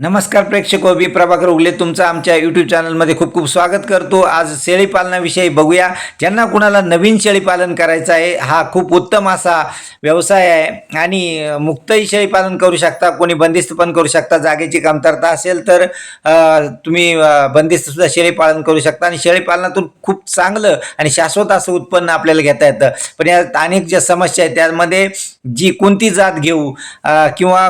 नमस्कार प्रेक्षक मी प्रभाकर उगले तुमचं आमच्या यूट्यूब चॅनलमध्ये खूप खूप स्वागत करतो. आज शेळीपालनाविषयी बघूया. ज्यांना कुणाला नवीन शेळीपालन करायचं आहे हा खूप उत्तम असा व्यवसाय आहे. आणि मुक्तही शेळीपालन करू शकता कोणी बंदिस्त पण करू शकता जागेची कमतरता असेल तर तुम्ही बंदिस्तसुद्धा बंदिस्तसुद्धा शेळीपालन करू शकता. आणि शेळीपालनातून खूप चांगलं आणि शाश्वत असं उत्पन्न आपल्याला घेता येतं. पण यात अनेक ज्या समस्या आहेत त्यामध्ये जी कोणती जात घेऊ किंवा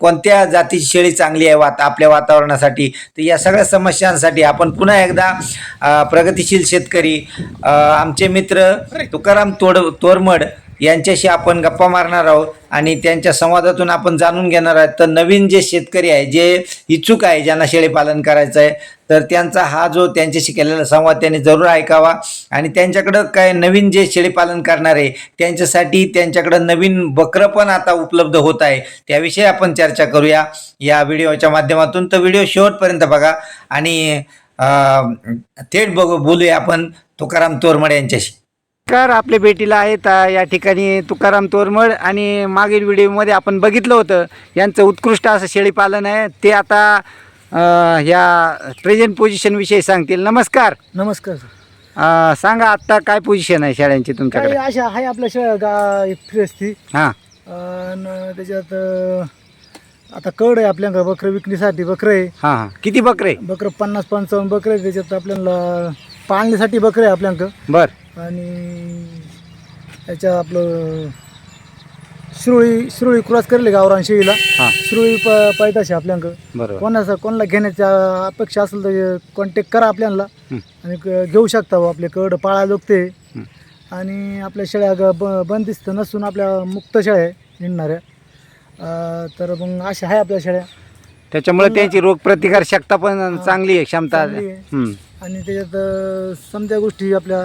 कोणत्या जातीची शेळी चांगली आहे वाता आपल्या वातावरणासाठी. तर या सगळ्या समस्यांसाठी आपण पुन्हा एकदा प्रगतिशील शेतकरी आमचे मित्र तुकाराम तोड तोरमड यांच्याशी आपण गप्पा मारणार आहोत आणि त्यांच्या संवादातून आपण जाणून घेणार आहोत. तर नवीन जे शेतकरी आहे जे इच्छुक आहे ज्यांना शेळीपालन करायचं आहे तर त्यांचा हा जो त्यांच्याशी केलेला संवाद त्यांनी जरूर ऐकावा. आणि त्यांच्याकडं काय नवीन जे शेळीपालन करणार आहे त्यांच्यासाठी त्यांच्याकडं नवीन बकरं पण आता उपलब्ध होत आहे त्याविषयी आपण चर्चा करूया. या व्हिडिओच्या माध्यमातून तर व्हिडिओ शेवटपर्यंत बघा. आणि थेट बघू बोलूया आपण तुकाराम तोरमड यांच्याशी. नमस्कार आपल्या भेटीला आहेत या ठिकाणी तुकाराम तोरमड आणि मागील व्हिडिओमध्ये आपण बघितलं होतं. यांचं उत्कृष्ट असं शेळीपालन आहे. ते आता अ, ह्या प्रेझेंट पोझिशनविषयी सांगतील. नमस्कार. नमस्कार अ, सांगा आत्ता काय पोझिशन आहे शेळ्यांची काही तुमच्याकडे अशा आहे आपल्या शेळ्या गा फ्री असती. हां. त्याच्यात अं, आता कड आहे आपल्याकडे बकरं विकणीसाठी बकरं आहे. हां हां. किती बकरे बकरं पन्नास पंचावन्न बकरं आहे. त्याच्यात आपल्याला पाळण्यासाठी बकरं आहे आपल्याकडं. बर. आणि त्याच्यात आपलं शिरोळी शिरोळी क्रॉस करेल गावरान शेळीला हां. शिरोळी प पायताशी आपल्याकडं बरोबर. कोणाचा कोणाला घेण्याच्या अपेक्षा असेल तर कॉन्टॅक्ट करा आपल्याला. हं. आणि क- घेऊ शकता बुवा आपले कड पाळायला लोकते हं. आणि आपल्या शेळ्या ग ब बंदिस्त नसून आपल्या मुक्त शेळ्या आहे निघणाऱ्या अं, तर मग अशा आहे आपल्या शेळ्या. त्याच्यामुळे त्यांची रोगप्रतिकार क्षमता पण चांगली आहे क्षमता. चांगली आहे. हं, आणि त्याच्यात अं, समजा गोष्टी आपल्या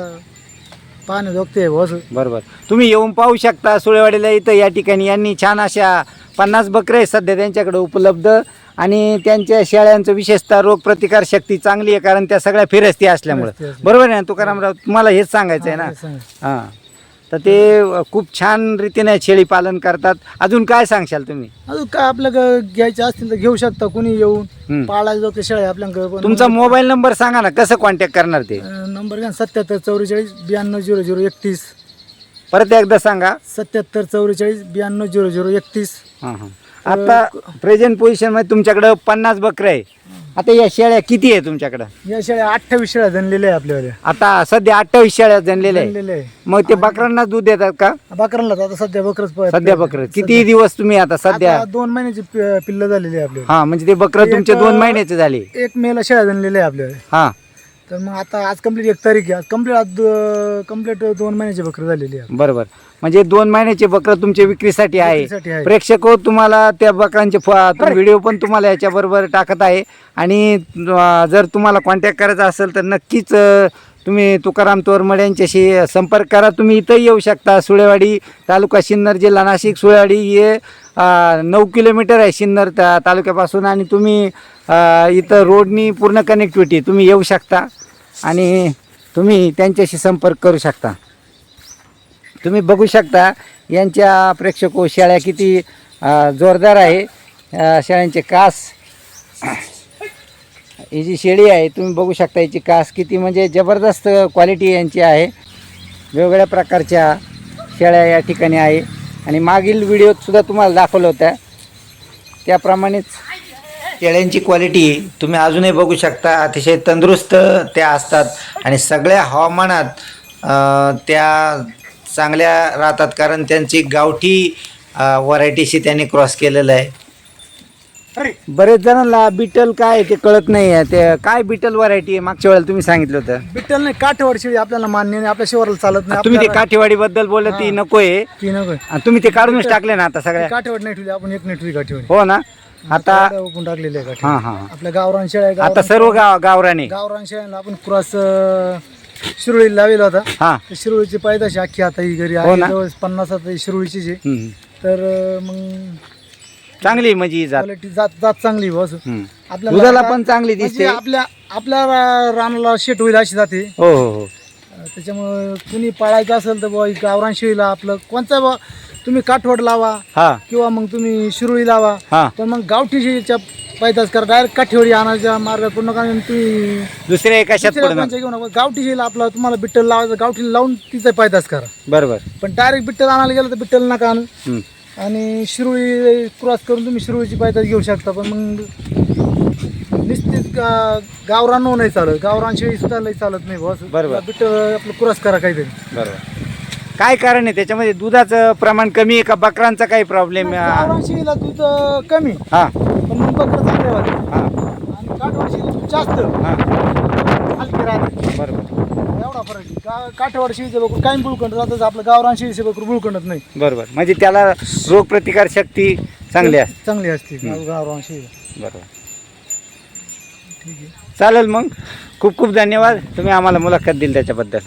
पाहण्या जोगते असं. बरोबर. तुम्ही येऊन पाहू शकता सुळेवाडीला इथं या ठिकाणी. यांनी छान अशा पन्नास बकरे आहेत सध्या त्यांच्याकडे उपलब्ध. आणि त्यांच्या शेळ्यांचं विशेषतः रोगप्रतिकार शक्ती चांगली आहे कारण त्या सगळ्या फिरस्ती असल्यामुळे. बरोबर आहे ना तुकारामराव? तुम्हाला हेच सांगायचं आहे ना. हां. तर ते खूप छान रीतीने शेळी पालन करतात. अजून काय सांगशाल तुम्ही? अजून काय आपल्याकडं घ्यायचे असतील तर घेऊ शकता कोणी येऊन. पाळायला शेळ्या आपल्याकडं पण तुमचा मोबाईल नंबर सांगा ना कसं कॉन्टॅक्ट करणार ते? नंबर घ्या सत्याहत्तर चौवेचाळीस ब्याण्णव झिरो झिरो एकतीस. परत एकदा सांगा. सत्याहत्तर चौवेचाळीस ब्याण्णव झिरो झिरो एकतीस. आता प्रेझेंट पोझिशनमध्ये तुमच्याकडं पन्नास बकरे आहे. आता या शेळ्या किती आहे तुमच्याकडं? या शेळ्या अठ्ठावीस शेळ्या जनलेल्या आहे आपल्याकडे. आता सध्या अठ्ठावीस शेळ्या आहे. आहे. मग ते बकरांना दूध देतात का? बकरांना आता सध्या बकरच प- सध्या बकर. किती दिवस तुम्ही आता सध्या? आता दोन महिन्याची पि- पिल्लं झालेली आहे आपल्याकडे. हा म्हणजे ते बकर तुमचे दोन महिन्याचे झाले. एक मेला शेळ्या जनलेल्या आहे आपल्याकडे. हा. तर मग आता आज कंप्लीट एक तारीख आहे. आज कंप्लीट आज कंप्लीट दोन महिन्याची बकरी झालेली आहे. बरोबर. म्हणजे दोन महिन्याचे बकर तुमचे विक्रीसाठी आहे. विक्रीसाठी आहे. प्रेक्षक हो, तुम्हाला त्या बकरांचे व्हिडिओ पण तुम्हाला याच्या बरोबर टाकत आहे. आणि अं, जर तुम्हाला कॉन्टॅक्ट करायचा असेल तर नक्कीच अं, तुम्ही तुकाराम तोरमड यांच्याशी संपर्क करा. तुम्ही इथंही येऊ शकता. सुळेवाडी तालुका सिन्नर जिल्हा नाशिक. सुळेवाडी हे अं, नऊ किलोमीटर आहे सिन्नर ता तालुक्यापासून. आणि तुम्ही अं, इथं रोडनी पूर्ण कनेक्टिव्हिटी तुम्ही येऊ शकता. आणि तुम्ही त्यांच्याशी संपर्क करू शकता. तुम्ही बघू शकता यांच्या प्रेक्षको शेळ्या किती जोरदार आहे. शेळ्यांचे कास ही जी शेळी आहे तुम्ही बघू शकता याची कास किती म्हणजे जबरदस्त क्वालिटी यांची आहे. वेगवेगळ्या प्रकारच्या शेळ्या या ठिकाणी आहे. आणि मागील व्हिडिओतसुद्धा तुम्हाला दाखवलं होत्या. त्याप्रमाणेच शेळ्यांची क्वालिटी तुम्ही अजूनही बघू शकता. अतिशय तंदुरुस्त त्या असतात. आणि सगळ्या हवामानात त्या चांगल्या राहतात. कारण त्यांची गावठी व्हरायटीशी त्यांनी क्रॉस केलेलं आहे. बरेच जणांना बिटल काय ते कळत नाही आहे ते काय बिटल व्हरायटी आहे? मागच्या वेळेला तुम्ही सांगितलं होतं. बिट्टल नाही काठेवर शेळी आपल्याला मान्य नाही. आपल्या शिवाराला चालत नाही. तुम्ही ते काठीवाडी बद्दल बोलत ती नको आहे ती नको तुम्ही ते काढूनच टाकले ना आता सगळ्या. काठेवर नाही ठेवली. आपण एक नाही ठेवली काठेवर हो ना? आता ओपन टाकलेली आहे हा हा हा. आपल्या गावरान शेळ्या आता सर्व गाव गावराने. गावरान शेळ्यांना आपण क्रॉस शिरोळी लावलेला होता हा. तर शिरोळीची पायदाशी अख्खी आता ही घरी हो आहे. ना? जवळ पन्नास आता ही शिरोळीचीच आहे. हम्म. तर अं, मग चांगली म्हणजे ही जात. क्वालिटी जात जात चांगली आहे हम्म. आपल्याला दुधाला पण चांगली म्हणजे दिसते. आपल्या आपल्या रा- रानाला शेट होईल अशी जाते. हो हो हो. त्याच्यामुळं कुणी पाळायचं असेल तर बुवा गावरान शेळीला आपलं कोणता बुवा तुम्ही काठवड लावा हा. किंवा मग तुम्ही शिरोळी लावा हा. पण मग गावठी शेळीच्या पैदास करा. डायरेक्ट काठीवडी आणायच्या मार्गात पूर्ण कारण तुम्ही दुसऱ्या एका शेत दुसऱ्या पडून कोणच्या घेऊ नका गावठी शेळीला आपला तुम्हाला बिट्टल लावायचं गावठी लावून तिचा पैदास करा. बरोबर. पण डायरेक्ट बिट्टल आणायला गेलं तर बिट्टल नका आणू. आणि शिरुळी क्रॉस करून तुम्ही शिरुळीची पायदास घेऊ शकता. पण मग निश्चित गा- गावरान नाही चालत. गावरान शेळी सुद्धा लई चालत नाही बस बरोबर. बिट्टल आपलं क्रॉस करा काहीतरी. बरोबर. काय कारण आहे? त्याच्यामध्ये दुधाचं प्रमाण कमी आहे का? बकरांचा काही प्रॉब्लेम दूध अं, कमी. हा. पण मग बकरं चांगले वाटते हा. आणि दूध जास्त. हा. हलकी राहते. बरोबर. एवढा फरक आहे. गा काठवाड शेळीचं बकरू काही बुळकंड राहतं आपलं गावरान शेळीचे बकरू बुळकंडत नाही. बरोबर. म्हणजे त्याला रोगप्रतिकार शक्ती चांगली असते. चांगली असते गाव- गावरान शेळी. बरोबर. चालेल मग. खूप खूप धन्यवाद. तुम्ही आम्हाला मुलाखत दिली त्याच्याबद्दल.